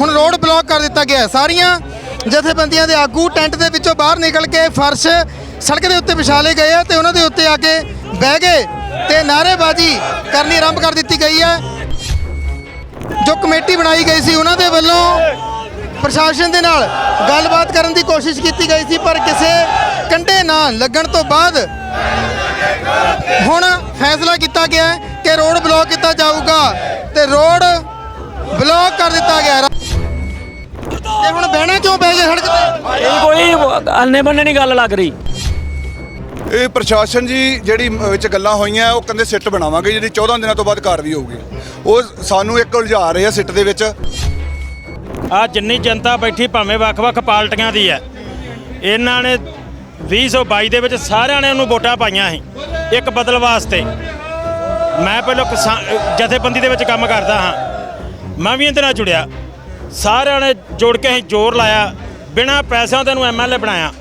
ਹੁਣ road block ਕਰ ਦਿੱਤਾ ਗਿਆ ਸਾਰੀਆਂ ਜਥੇਬੰਦੀਆਂ ਦੇ ਆਗੂ ਟੈਂਟ ਦੇ ਵਿੱਚੋਂ ਬਾਹਰ ਨਿਕਲ ਕੇ ਫਰਸ਼ ਸੜਕ ਦੇ ਉੱਤੇ ਵਿਛਾਲੇ ਗਏ ਆ ਤੇ ਉਹਨਾਂ ਦੇ ਉੱਤੇ ਆ ਕੇ ਬਹਿ ਗਏ ਤੇ ਨਾਅਰੇਬਾਜ਼ੀ ਕਰਨੀ ਆਰੰਭ ਕਰ ਦਿੱਤੀ ਗਈ ਹੈ। ਜੋ ਕਮੇਟੀ ਬਣਾਈ ਗਈ ਸੀ, ਉਹਨਾਂ ਦੇ ਵੱਲੋਂ ਪ੍ਰਸ਼ਾਸਨ ਦੇ ਨਾਲ ਗੱਲਬਾਤ ਕਰਨ ਦੀ ਕੋਸ਼ਿਸ਼ ਕੀਤੀ ਗਈ ਸੀ, ਪਰ ਕਿਸੇ ਕੰਡੇ ਨਾ ਲੱਗਣ ਤੋਂ ਬਾਅਦ ਹੁਣ ਫੈਸਲਾ ਕੀਤਾ ਗਿਆ ਕਿ ਰੋਡ ਬਲੌਕ ਕੀਤਾ ਜਾਊਗਾ ਤੇ ਰੋਡ ਬਲੌਕ ਕਰ ਦਿੱਤਾ ਗਿਆ ਤੇ ਹੁਣ ਬਹਿਣਾ ਕਿਉਂ ਪੈ ਗਿਆ ਸੜਕ ਤੇ? ਇਹ ਕੋਈ ਅੰਨੇ ਬੰਨੇ ਨਹੀਂ ਗੱਲ ਲੱਗ ਰਹੀ। ਇਹ ਪ੍ਰਸ਼ਾਸਨ ਜੀ ਜਿਹੜੀ ਵਿੱਚ ਗੱਲਾਂ ਹੋਈਆਂ ਉਹ ਕਹਿੰਦੇ ਸਿੱਟ ਬਣਾਵਾਂਗੇ ਜਿਹੜੀ 14 ਦਿਨਾਂ ਤੋਂ ਬਾਅਦ ਕਾਰਵਾਈ ਹੋਊਗੀ। ਉਹ ਸਾਨੂੰ ਇੱਕ ਉਲਝਾ ਰਹੇ ਆ ਸਿੱਟ ਦੇ ਵਿੱਚ। ਆ ਜਿੰਨੀ ਜਨਤਾ ਬੈਠੀ ਭਾਵੇਂ ਵੱਖ-ਵੱਖ ਪਾਰਟੀਆਂ ਦੀ ਹੈ ਇਹਨਾਂ ਨੇ 2022 ਦੇ ਵਿੱਚ ਸਾਰਿਆਂ ਨੇ ਉਹਨੂੰ ਵੋਟਾਂ ਪਾਈਆਂ ਸੀ ਇੱਕ ਬਦਲ ਵਾਸਤੇ। ਮੈਂ ਪਹਿਲਾਂ ਕਿਸਾਨ ਜਥੇਬੰਦੀ ਦੇ ਵਿੱਚ ਕੰਮ ਕਰਦਾ ਹਾਂ। ਮੈਂ ਵੀ ਇਹਦੇ ਨਾਲ ਜੁੜਿਆ। ਸਾਰਿਆਂ ਨੇ ਜੁੜ ਕੇ ਅਸੀਂ ਜ਼ੋਰ ਲਾਇਆ। ਬਿਨਾਂ ਪੈਸਿਆਂ ਤੇ ਨੂੰ ਐਮਐਲਏ ਬਣਾਇਆ।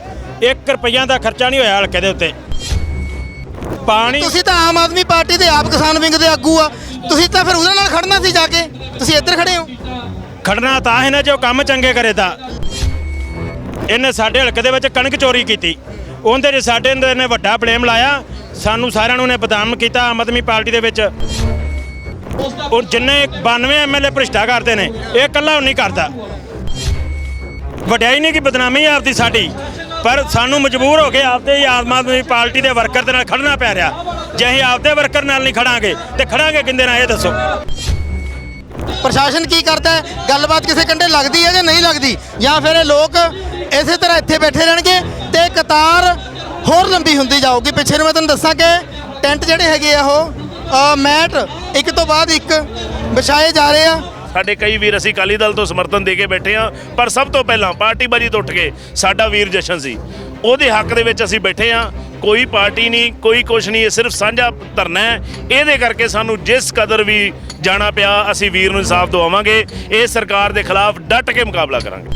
1 ਰੁਪਈਆ ਦਾ ਖਰਚਾ ਨਹੀਂ ਹੋਇਆ ਹਲਕੇ ਦੇ ਉੱਤੇ। ਪਾਣੀ ਤੁਸੀਂ ਤਾਂ ਆਮ ਆਦਮੀ ਪਾਰਟੀ ਦੇ ਆਪ ਕਿਸਾਨ ਵਿੰਗ ਦੇ ਆਗੂ ਆ। ਤੁਸੀਂ ਤਾਂ ਫਿਰ ਉਹਦੇ ਨਾਲ ਖੜਨਾ ਸੀ ਜਾ ਕੇ। ਤੁਸੀਂ ਇੱਧਰ ਖੜੇ ਹੋ। ਖੜਨਾ ਤਾਂ ਇਹਨੇ ਜੋ ਕੰਮ ਚੰਗੇ ਕਰੇ ਤਾਂ। ਇਹਨੇ ਸਾਡੇ ਹਲਕੇ ਦੇ ਵਿੱਚ ਕਣਕ ਚੋਰੀ ਕੀਤੀ। ਉਹਦੇ 'ਚ ਸਾਡੇ ਨੇ ਵੱਡਾ ਬਲੇਮ ਲਾਇਆ। ਸਾਨੂੰ ਸਾਰਿਆਂ ਨੂੰ ਨੇ ਬਦਨਾਮ ਕੀਤਾ ਆਮ ਆਦਮੀ ਪਾਰਟੀ ਦੇ ਵਿੱਚ। ਉਹ ਜਿੰਨੇ 92 ਐਮਐਲਏ ਭ੍ਰਿਸ਼ਟਾ ਕਰਦੇ ਨੇ, ਇਹ ਇਕੱਲਾ ਉਹ ਨਹੀਂ ਕਰਦਾ। ਵਡਿਆਈ ਨਹੀਂ ਕਿ ਬਦਨਾਮੀ ਆਪਦੀ ਸਾਡੀ, ਪਰ ਸਾਨੂੰ ਮਜਬੂਰ ਹੋ ਕੇ ਆਪਦੇ ਹੀ ਆਮ ਆਦਮੀ ਪਾਰਟੀ ਦੇ ਵਰਕਰ ਦੇ ਨਾਲ ਖੜਨਾ ਪੈ ਰਿਹਾ। ਜੇ ਅਸੀਂ ਆਪਦੇ ਵਰਕਰ ਨਾਲ ਨਹੀਂ ਖੜਾਂਗੇ, ਤੇ ਖੜਾਂਗੇ ਕਿੰਦੇ ਨਾਲ, ਇਹ ਦੱਸੋ। ਪ੍ਰਸ਼ਾਸਨ ਕੀ ਕਰਦਾ ਹੈ? ਗੱਲਬਾਤ ਕਿਸੇ ਕੰਡੇ ਲੱਗਦੀ ਹੈ ਜਾਂ ਨਹੀਂ ਲੱਗਦੀ? ਜਾਂ ਫਿਰ ਇਹ ਲੋਕ ਇਸੇ ਤਰ੍ਹਾਂ ਇੱਥੇ ਬੈਠੇ ਰਹਿਣਗੇ ਤੇ ਕਤਾਰ ਹੋਰ ਲੰਬੀ ਹੁੰਦੀ ਜਾਊਗੀ। ਪਿੱਛੇ ਨੂੰ ਮੈਂ ਤੁਹਾਨੂੰ ਦੱਸਾਂ ਕਿ ਟੈਂਟ ਜਿਹੜੇ ਹੈਗੇ ਆ ਉਹ ਮੈਟ ਇੱਕ ਤੋਂ ਬਾਅਦ ਇੱਕ ਵਿਛਾਏ ਜਾ ਰਹੇ ਆ। ਸਾਡੇ ਕਈ ਵੀਰ ਅਸੀਂ ਅਕਾਲੀ ਦਲ ਤੋਂ ਸਮਰਥਨ ਦੇ ਕੇ ਬੈਠੇ ਆ ਪਰ ਸਭ ਤੋਂ ਪਹਿਲਾਂ ਪਾਰਟੀ ਬਾਜੀ ਤੋਂ ਉੱਠ ਕੇ ਸਾਡਾ ਵੀਰ ਜਸ਼ਨ ਸੀ। ਉਹਦੇ ਹੱਕ ਦੇ ਵਿੱਚ ਅਸੀਂ ਬੈਠੇ ਆ ਕੋਈ ਪਾਰਟੀ ਨਹੀਂ ਕੋਈ ਕੁਛ ਨਹੀਂ ਇਹ ਸਿਰਫ ਸਾਂਝਾ ਧਰਨਾ ਹੈ। ਇਹਦੇ ਕਰਕੇ ਸਾਨੂੰ ਜਿਸ ਕਦਰ ਵੀ ਜਾਣਾ ਪਿਆ ਅਸੀਂ ਵੀਰ ਨੂੰ ਇਨਸਾਫ ਦਿਵਾਵਾਂਗੇ ਇਹ ਸਰਕਾਰ ਦੇ ਖਿਲਾਫ ਡਟ ਕੇ ਮੁਕਾਬਲਾ ਕਰਾਂਗੇ।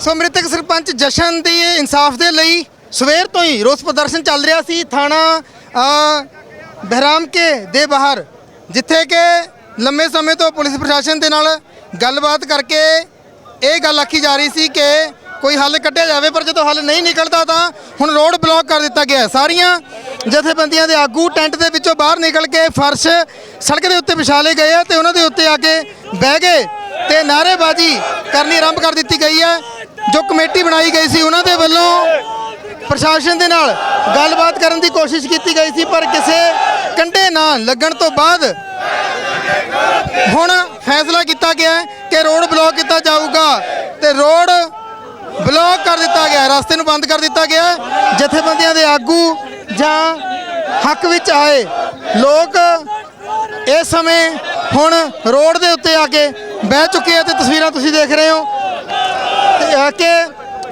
ਸੋ ਮ੍ਰਿਤਕ ਸਰਪੰਚ ਜਸ਼ਨ ਦੀ ਇਨਸਾਫ ਦੇ ਲਈ ਸਵੇਰ ਤੋਂ ਹੀ ਰੋਸ ਪ੍ਰਦਰਸ਼ਨ ਚੱਲ ਰਿਹਾ ਸੀ ਥਾਣਾ ਅ, ਬਹਿਰਾਮਕੇ ਦੇ ਬਾਹਰ ਜਿੱਥੇ ਕਿ ਲੰਮੇ ਸਮੇਂ ਤੋਂ ਪੁਲਿਸ ਪ੍ਰਸ਼ਾਸਨ ਦੇ ਨਾਲ ਗੱਲਬਾਤ ਕਰਕੇ ਇਹ ਗੱਲ ਆਖੀ ਜਾ ਰਹੀ ਸੀ ਕਿ ਕੋਈ ਹੱਲ ਕੱਢਿਆ ਜਾਵੇ ਪਰ ਜਦੋਂ ਹੱਲ ਨਹੀਂ ਨਿਕਲਦਾ ਤਾਂ ਹੁਣ ਰੋਡ ਬਲੌਕ ਕਰ ਦਿੱਤਾ ਗਿਆ ਸਾਰੀਆਂ ਜਥੇਬੰਦੀਆਂ ਦੇ ਆਗੂ ਟੈਂਟ ਦੇ ਵਿੱਚੋਂ ਬਾਹਰ ਨਿਕਲ ਕੇ ਫਰਸ਼ ਸੜਕ ਦੇ ਉੱਤੇ ਵਿਛਾ ਲਏ ਗਏ ਆ ਤੇ ਉਹਨਾਂ ਦੇ ਉੱਤੇ ਆ ਕੇ ਬਹਿ ਗਏ ਤੇ ਨਾਅਰੇਬਾਜ਼ੀ ਕਰਨੀ ਆਰੰਭ ਕਰ ਦਿੱਤੀ ਗਈ ਹੈ। ਜੋ ਕਮੇਟੀ ਬਣਾਈ ਗਈ ਸੀ ਉਹਨਾਂ ਦੇ ਵੱਲੋਂ ਪ੍ਰਸ਼ਾਸਨ ਦੇ ਨਾਲ ਗੱਲਬਾਤ ਕਰਨ ਦੀ ਕੋਸ਼ਿਸ਼ ਕੀਤੀ ਗਈ ਸੀ, ਪਰ ਕਿਸੇ ਕੰਡੇ ਨਾ ਲੱਗਣ ਤੋਂ ਬਾਅਦ ਹੁਣ ਫੈਸਲਾ ਕੀਤਾ ਗਿਆ ਹੈ ਕਿ ਰੋਡ ਬਲੌਕ ਕੀਤਾ ਜਾਊਗਾ ਤੇ ਰੋਡ ਬਲੌਕ ਕਰ ਦਿੱਤਾ ਗਿਆ ਰਸਤੇ ਨੂੰ ਬੰਦ ਕਰ ਦਿੱਤਾ ਗਿਆ ਜਥੇਬੰਦੀਆਂ ਦੇ ਆਗੂ ਜਾਂ ਹੱਕ ਵਿੱਚ ਆਏ ਲੋਕ ਇਸ ਸਮੇਂ ਹੁਣ ਰੋਡ ਦੇ ਉੱਤੇ ਆ ਕੇ ਬਹਿ ਚੁੱਕੇ ਆ ਤੇ ਤਸਵੀਰਾਂ ਤੁਸੀਂ ਦੇਖ ਰਹੇ ਹੋ। ਤੇ ਆ ਕੇ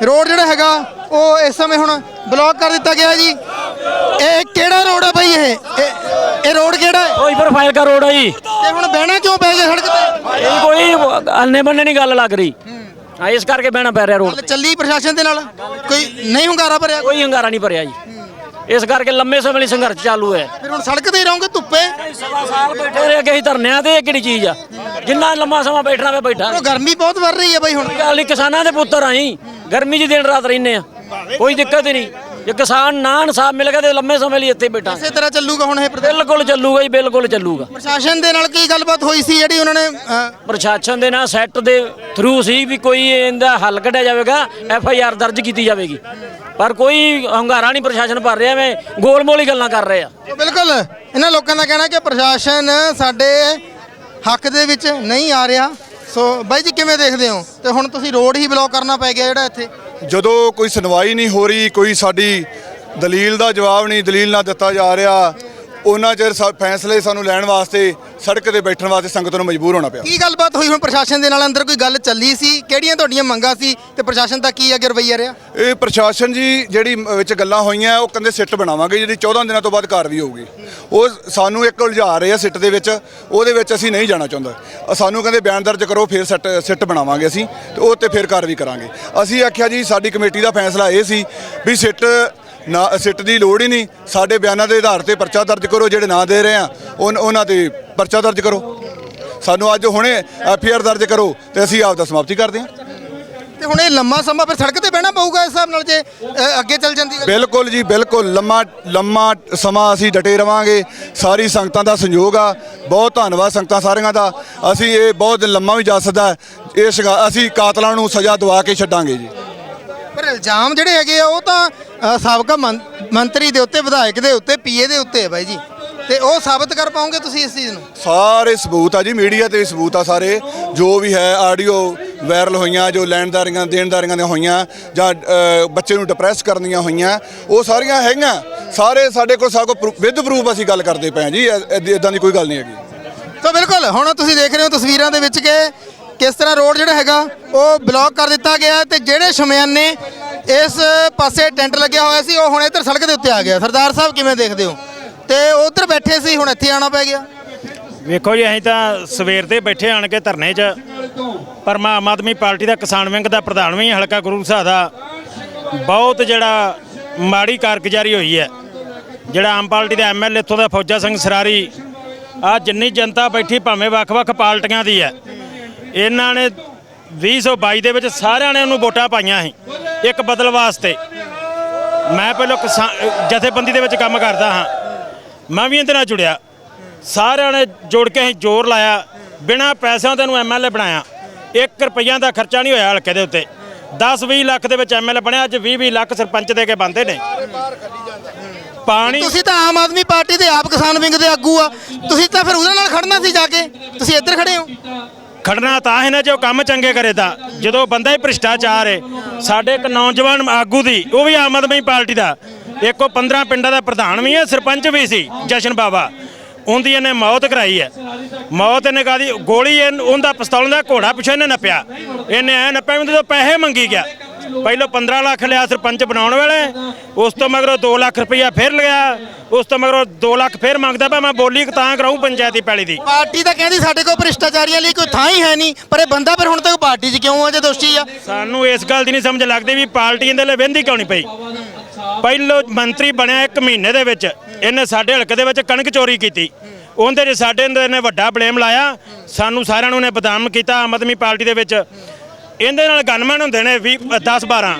ਰੋਡ ਜਿਹੜਾ ਹੈਗਾ ਉਹ ਇਸ ਸਮੇਂ ਹੁਣ ਬਲੌਕ ਕਰ ਦਿੱਤਾ ਗਿਆ ਜੀ। ਇਹ ਕਿਹੜਾ ਰੋਡ ਹੈ ਭਾਈ ਇਹ? ਇਹ- ਇਹ ਰੋਡ ਕਿਹੜਾ ਹੈ? ਕੋਈ ਪ੍ਰੋਫਾਈਲ ਕਾ ਰੋਡ ਹੈ ਜੀ। ਤੇ ਹੁਣ ਬਹਿਣਾ ਕਿਉਂ ਪੈ ਗਿਆ ਸੜਕ ਤੇ? ਇਹ ਕੋਈ ਅੰਨੇ ਬੰਨੇ ਨਹੀਂ ਗੱਲ ਲੱਗ ਰਹੀ। ਹਾਂ। ਇਸ ਕਰਕੇ ਬਹਿਣਾ ਪੈ ਰਿਹਾ ਰੋਡ ਗੱਲ ਚੱਲੀ ਪ੍ਰਸ਼ਾਸਨ ਦੇ ਨਾਲ? ਕੋਈ ਨਹੀਂ ਹੁੰਗਾਰਾ ਭਰਿਆ? ਕੋਈ ਹੰਗਾਰਾ ਨਹੀਂ ਭਰਿਆ ਜੀ। ਇਸ ਕਰਕੇ ਲੰਮੇ ਸਮੇਂ ਲਈ ਸੰਘਰਸ਼ ਚਾਲੂ ਹੈ। ਫਿਰ ਹੁਣ ਸੜਕ ਤੇ ਹੀ ਰਹੋਗੇ ਧੁੱਪੇ? ਸਵਾ ਸਾਲ ਬੈਠੇ ਰਹੇ ਹੀ ਧਰਨਿਆਂ ਤੇ ਇਹ ਕਿਹੜੀ ਚੀਜ਼ ਆ? ਜਿੰਨਾ ਲੰਮਾ ਸਮਾਂ ਬੈਠਣਾ ਵੇ ਬੈਠਾ। ਉਹ ਗਰਮੀ ਬਹੁਤ ਵੱਧ ਰਹੀ ਹੈ ਬਾਈ ਹੁਣ। ਗੱਲ ਨਹੀਂ ਕਿਸਾਨਾਂ ਦੇ ਪੁੱਤਰ ਆਈ ਗਰਮੀ 'ਚ ਦਿਨ ਰਾਤ ਰਹਿੰਦੇ ਆ। ਕੋਈ ਦਿੱਕਤ ਹੀ ਨਹੀਂ। ਜੇ ਕਿਸਾਨ ਨਾ ਇਨਸਾਫ ਮਿਲ ਗਿਆ ਤੇ ਲੰਮੇ ਸਮੇਂ ਲਈ ਇੱਥੇ ਬੈਠਾ। ਇਸੇ ਤਰ੍ਹਾਂ ਚੱਲੂਗਾ ਹੁਣ ਇਹ ਪ੍ਰਦੇਸ਼ ਬਿਲਕੁਲ ਚੱਲੂਗਾ ਜੀ ਬਿਲਕੁਲ ਚੱਲੂਗਾ। ਪ੍ਰਸ਼ਾਸਨ ਦੇ ਨਾਲ ਕੀ ਗੱਲਬਾਤ ਹੋਈ ਸੀ ਜਿਹੜੀ ਉਹਨਾਂ ਨੇ ਪ੍ਰਸ਼ਾਸਨ ਦੇ ਨਾਲ ਸੈੱਟ ਦੇ ਥਰੂ ਸੀ ਵੀ ਕੋਈ ਇਹਦਾ ਹੱਲ ਕੱਢਿਆ ਜਾਵੇਗਾ ਐਫ ਆਈ ਆਰ ਦਰਜ ਕੀਤੀ ਜਾਵੇਗੀ। ਪਰ ਕੋਈ ਹੰਗਾਰਾ ਨਹੀਂ ਪ੍ਰਸ਼ਾਸਨ ਭਰ ਰਿਹਾ ਐਵੇਂ ਗੋਲਮੋਲੀ ਗੱਲਾਂ ਕਰ ਰਹੇ ਆ। ਬਿਲਕੁਲ ਇਹਨਾਂ ਲੋਕਾਂ ਦਾ ਕਹਿਣਾ ਕਿ ਪ੍ਰਸ਼ਾਸਨ ਸਾਡੇ ਹੱਕ ਦੇ ਵਿੱਚ ਨਹੀਂ ਆ ਰਿਹਾ। ਸੋ ਬਾਈ ਜੀ ਕਿਵੇਂ ਦੇਖਦੇ ਹੋ? ਤੇ ਹੁਣ ਤੁਸੀਂ ਰੋਡ ਹੀ ਬਲੌਕ ਕਰਨਾ ਪੈ ਗਿਆ ਜਿਹੜਾ ਇੱਥੇ। ਜਦੋਂ ਕੋਈ ਸੁਣਵਾਈ ਨਹੀਂ ਹੋ ਰਹੀ, ਕੋਈ ਸਾਡੀ ਦਲੀਲ ਦਾ ਜਵਾਬ ਨਹੀਂ, ਦਲੀਲ ਨਾ ਦਿੱਤਾ ਜਾ ਰਿਹਾ, ਉਹਨਾਂ ਚਿਰ ਸਾ- ਫੈਸਲੇ ਸਾਨੂੰ ਲੈਣ ਵਾਸਤੇ ਸੜਕ ਤੇ ਬੈਠਣ ਵਾਸਤੇ ਸੰਗਤ ਨੂੰ ਮਜਬੂਰ ਹੋਣਾ ਪਿਆ। ਕੀ ਗੱਲਬਾਤ ਹੋਈ ਹੁਣ ਪ੍ਰਸ਼ਾਸਨ ਦੇ ਨਾਲ? ਅੰਦਰ ਕੋਈ ਗੱਲ ਚੱਲੀ ਸੀ? ਕਿਹੜੀਆਂ ਤੁਹਾਡੀਆਂ ਮੰਗਾਂ ਸੀ? ਤੇ ਪ੍ਰਸ਼ਾਸਨ ਦਾ ਕੀ ਅੱਗੇ ਰਵੱਈਆ ਰਿਹਾ? ਇਹ ਪ੍ਰਸ਼ਾਸਨ ਜੀ ਜਿਹੜੀ ਵਿੱਚ ਗੱਲਾਂ ਹੋਈਆਂ ਉਹ ਕਹਿੰਦੇ ਸਿੱਟ ਬਣਾਵਾਂਗੇ ਜਿਹੜੀ 14 ਦਿਨਾਂ ਤੋਂ ਬਾਅਦ ਕਾਰਵਾਈ ਹੋਊਗੀ। ਉਹ ਸਾਨੂੰ ਇੱਕ ਉਲਝਾ ਰਹੇ ਆ ਸਿੱਟ ਦੇ ਵਿੱਚ ਉਹਦੇ ਵਿੱਚ ਅਸੀਂ ਨਹੀਂ ਜਾਣਾ ਚਾਹੁੰਦਾ। ਸਾਨੂੰ ਕਹਿੰਦੇ ਬਿਆਨ ਦਰਜ ਕਰੋ ਫਿਰ ਸਿੱਟ ਸਿੱਟ ਬਣਾਵਾਂਗੇ ਅਸੀਂ ਤੇ ਉਹ ਤੇ ਫਿਰ ਕਾਰਵਾਈ ਕਰਾਂਗੇ। ਅਸੀਂ ਆਖਿਆ ਜੀ ਸਾਡੀ ਕਮੇਟੀ ਦਾ ਫੈਸਲਾ ਇਹ ਸੀ ਵੀ ਸਿੱਟ ਨਾ ਸਿੱਟ ਦੀ ਲੋੜ ਹੀ ਨਹੀਂ। ਸਾਡੇ ਬਿਆਨਾਂ ਦੇ ਆਧਾਰ ਤੇ ਪਰਚਾ ਦਰਜ ਕਰੋ ਜਿਹੜੇ ਨਾ ਦੇ ਰਹੇ ਆ ਉਹਨਾਂ ਤੇ ਪਰਚਾ ਦਰਜ ਕਰੋ। ਸਾਨੂੰ ਅੱਜ ਹੁਣੇ ਐਫ ਆਰ ਦਰਜ ਕਰੋ ਤੇ ਅਸੀਂ ਆਪ ਦਾ ਸਮਾਪਤੀ ਕਰਦੇ ਹਾਂ। ਤੇ ਹੁਣ ਇਹ ਲੰਮਾ ਸਮਾਂ ਫਿਰ ਸੜਕ ਤੇ ਬਹਿਣਾ ਪਊਗਾ ਇਸ ਹਿਸਾਬ ਨਾਲ ਜੇ ਅ, ਅੱਗੇ ਚੱਲ ਜਾਂਦੀ ਗੱਲ। ਬਿਲਕੁਲ ਜੀ ਬਿਲਕੁਲ। ਲੰਮਾ ਲੰਮਾ ਸਮਾਂ ਅਸੀਂ ਡਟੇ ਰਵਾਂਗੇ। ਸਾਰੀ ਸੰਗਤਾਂ ਦਾ ਸੰਯੋਗ ਆ। ਬਹੁਤ ਧੰਨਵਾਦ ਸੰਗਤਾਂ ਸਾਰੀਆਂ ਦਾ। ਅਸੀਂ ਇਹ ਬਹੁਤ ਲੰਮਾ ਵੀ ਜਾ ਸਕਦਾ। ਹੈ। ਇਹ ਅਸੀਂ ਕਾਤਲਾਂ ਨੂੰ ਸਜ਼ਾ ਦਵਾ ਕੇ ਛੱਡਾਂਗੇ ਜੀ। ਪਰ ਇਲਜ਼ਾਮ ਜਿਹੜੇ ਹੈਗੇ ਆ ਉਹ ਤਾਂ ਅ, ਸਾਬਕਾ ਮੰਤਰੀ ਦੇ ਉੱਤੇ ਵਿਧਾਇਕ ਦੇ ਉੱਤੇ ਪੀਏ ਦੇ ਉੱਤੇ ਹੈ ਬਾਈ ਜੀ। ਤੇ ਉਹ ਸਾਬਤ ਕਰ ਪਾਉਂਗੇ ਤੁਸੀਂ ਇਸ ਚੀਜ਼ ਨੂੰ? ਸਾਰੇ ਸਬੂਤ ਆ ਜੀ ਮੀਡੀਆ ਤੇ ਵੀ ਸਬੂਤ ਆ ਸਾਰੇ। ਜੋ ਵੀ ਹੈ ਆਡੀਓ ਵਾਇਰਲ ਹੋਈਆਂ ਜੋ ਲੈਣਦਾਰੀਆਂ ਦੇਣਦਾਰੀਆਂ ਦੀਆਂ ਹੋਈਆਂ ਜਾਂ ਅ, ਬੱਚੇ ਨੂੰ ਡਿਪਰੈਸ ਕਰਨੀਆਂ ਹੋਈਆਂ ਉਹ ਸਾਰੀਆਂ ਹੈਗੀਆਂ। ਸਾਰੇ ਸਾਡੇ ਕੋਲ ਸਾਡੇ ਕੋਲ ਵਿਦ ਪ੍ਰੂਫ ਅਸੀਂ ਗੱਲ ਕਰਦੇ ਪਏ ਹਾਂ ਜੀ ਇਦਾਂ ਦੀ ਕੋਈ ਗੱਲ ਨਹੀਂ ਹੈਗੀ। ਤਾਂ ਬਿਲਕੁਲ ਹੁਣ ਤੁਸੀਂ ਦੇਖ ਰਹੇ ਹੋ ਤਸਵੀਰਾਂ ਦੇ ਵਿੱਚ ਕਿ ਕਿਸ ਤਰ੍ਹਾਂ ਰੋਡ ਜਿਹੜਾ ਹੈਗਾ ਉਹ ਬਲੌਕ ਕਰ ਦਿੱਤਾ ਗਿਆ ਤੇ ਜਿਹੜੇ ਸ਼ਮਿਆਨੇ ਇਸ ਪਾਸੇ ਟੈਂਟ ਲੱਗਿਆ ਹੋਇਆ ਸੀ ਉਹ ਹੁਣ ਇੱਧਰ ਸੜਕ ਦੇ ਉੱਤੇ ਆ ਗਿਆ। ਸਰਦਾਰ ਸਾਹਿਬ ਕਿਵੇਂ ਦੇਖਦੇ ਹੋ? ਤੇ ਉਧਰ ਬੈਠੇ ਸੀ, ਹੁਣ ਇੱਥੇ ਆਣਾ ਪੈ ਗਿਆ। ਵੇਖੋ ਜੀ, ਅਸੀਂ ਤਾਂ ਸਵੇਰ ਦੇ ਬੈਠੇ ਆਣ ਕੇ ਧਰਨੇ 'ਚ। ਪਰ ਮੈਂ ਆਮ ਆਦਮੀ ਪਾਰਟੀ ਦਾ ਕਿਸਾਨ ਵਿੰਗ ਦਾ ਪ੍ਰਧਾਨ ਵੀ ਹਲਕਾ ਗੁਰੂ ਸਾਹਿਬ ਦਾ। ਬਹੁਤ ਜਿਹੜਾ ਮਾੜੀ ਕਾਰਗੁਜ਼ਾਰੀ ਹੋਈ ਹੈ। ਜਿਹੜਾ ਆਮ ਪਾਰਟੀ ਦਾ ਐਮਐਲਏ ਇੱਥੋਂ ਦਾ ਫੌਜਾ ਸਿੰਘ ਸਰਾਰੀ, ਆ ਜਿੰਨੀ ਜਨਤਾ ਬੈਠੀ ਭਾਵੇਂ ਵੱਖ-ਵੱਖ ਪਾਰਟੀਆਂ ਦੀ ਹੈ। ਇਹਨਾਂ ਨੇ 2022 ਦੇ ਵਿੱਚ ਸਾਰਿਆਂ ਨੇ ਉਹਨੂੰ ਵੋਟਾਂ ਪਾਈਆਂ ਸੀ, ਇੱਕ ਬਦਲ ਵਾਸਤੇ। ਮੈਂ ਪਹਿਲਾਂ ਕਿਸਾਨ ਜਥੇਬੰਦੀ ਦੇ ਵਿੱਚ ਕੰਮ ਕਰਦਾ ਹਾਂ। ਮੈਂ ਵੀ ਇਹਦੇ ਨਾਲ ਜੁੜਿਆ। ਸਾਰਿਆਂ ਨੇ ਜੁੜ ਕੇ ਅਸੀਂ ਜ਼ੋਰ ਲਾਇਆ। ਬਿਨਾਂ ਪੈਸਿਆਂ ਤੋਂ ਇਹਨੂੰ ਐਮਐਲਏ ਬਣਾਇਆ। 1 ਰੁਪਈਆ ਦਾ ਖਰਚਾ ਨਹੀਂ ਹੋਇਆ ਹਲਕੇ ਦੇ ਉੱਤੇ। 10-20 ਲੱਖ ਦੇ ਵਿੱਚ ਐਮਐਲਏ ਬਣਿਆ। ਅੱਜ 20-20 ਲੱਖ ਸਰਪੰਚ ਦੇ ਕੇ ਬੰਦੇ ਨੇ। ਪਾਣੀ ਤੁਸੀਂ ਤਾਂ ਆਮ ਆਦਮੀ ਪਾਰਟੀ ਦੇ ਆਪ ਕਿਸਾਨ ਵਿੰਗ ਦੇ ਆਗੂ ਆ। ਤੁਸੀਂ ਤਾਂ ਫਿਰ ਉਹਦੇ ਨਾਲ ਖੜਨਾ ਸੀ ਜਾ ਕੇ। ਤੁਸੀਂ ਇੱਧਰ ਖੜੇ ਹੋ। ਖੜਨਾ ਤਾਂ ਹੈ ਨਾ ਜੋ ਕੰਮ ਚੰਗੇ ਕਰੇ ਤਾਂ। ਜਦੋਂ ਬੰਦਾ ਹੀ ਭ੍ਰਿਸ਼ਟਾਚਾਰ ਹੈ ਸਾਡੇ ਇੱਕ ਨੌਜਵਾਨ ਆਗੂ ਦੀ ਉਹ ਵੀ ਆਮ ਆਦਮੀ ਪਾਰਟੀ ਦਾ। ਇੱਕ ਉਹ 15 ਪਿੰਡਾਂ ਦਾ ਪ੍ਰਧਾਨ ਵੀ ਹੈ ਸਰਪੰਚ ਵੀ ਸੀ ਜਸ਼ਨ ਬਾਬਾ ਉਹਦੀ ਇਹਨੇ ਮੌਤ ਕਰਾਈ ਹੈ। ਮੌਤ ਇਹਨੇ ਕਾਦੀ ਗੋਲੀ ਉਹਦਾ ਪਿਸਤੌਲ ਦਾ ਘੋੜਾ ਪਿੱਛੇ ਇਹਨੇ ਨੱਪਿਆ। ਇਹਨੇ ਐ ਨੱਪਿਆ ਵੀ ਪੈਸੇ ਮੰਗੀ ਗਿਆ। ਪਹਿਲਾਂ 15 ਲੱਖ ਲਿਆ ਸਰਪੰਚ ਬਣਾਉਣ ਵੇਲੇ। ਉਸ ਤੋਂ ਮਗਰੋਂ 2 ਲੱਖ ਰੁਪਈਆ ਫਿਰ ਲਿਆ ਉਸ ਤੋਂ ਮਗਰੋਂ 2 ਲੱਖ ਫਿਰ ਮੰਗਦਾ ਪਿਆ। ਮੈਂ ਬੋਲੀ ਤਾਂ ਕਰਾਉਂ ਪੰਚਾਇਤੀ ਪੈਲੀ ਦੀ। ਪਾਰਟੀ ਤਾਂ ਕਹਿੰਦੀ ਸਾਡੇ ਕੋਲ ਭ੍ਰਿਸ਼ਟਾਚਾਰੀਆਂ ਲਈ ਕੋਈ ਥਾਂ ਹੀ ਹੈ ਨਹੀਂ। ਪਰ ਇਹ ਬੰਦਾ ਫਿਰ ਹੁਣ ਤੱਕ ਪਾਰਟੀ 'ਚ ਕਿਉਂ ਆ ਜੇ ਦੋਸ਼ੀ ਆ? ਸਾਨੂੰ ਇਸ ਗੱਲ ਦੀ ਨਹੀਂ ਸਮਝ ਲੱਗਦੀ ਵੀ ਪਾਰਟੀ ਇਹਦੇ ਲਈ ਵਹਿੰਦੀ ਕਿਉਂ ਨਹੀਂ ਪਈ? ਪਹਿਲੋ ਮੰਤਰੀ ਬਣਿਆ ਇੱਕ ਮਹੀਨੇ ਦੇ ਵਿੱਚ। ਇਹਨੇ ਸਾਡੇ ਹਲਕੇ ਦੇ ਵਿੱਚ ਕਣਕ ਚੋਰੀ ਕੀਤੀ। ਉਹਦੇ 'ਚ ਸਾਡੇ ਨੇ ਵੱਡਾ ਬਲੇਮ ਲਾਇਆ। ਸਾਨੂੰ ਸਾਰਿਆਂ ਨੂੰ ਨੇ ਬਦਨਾਮ ਕੀਤਾ, ਆਮ ਆਦਮੀ ਪਾਰਟੀ ਦੇ ਵਿੱਚ। ਇਹਦੇ ਨਾਲ ਗਨਮੈਨ ਹੁੰਦੇ ਨੇ 20 10 12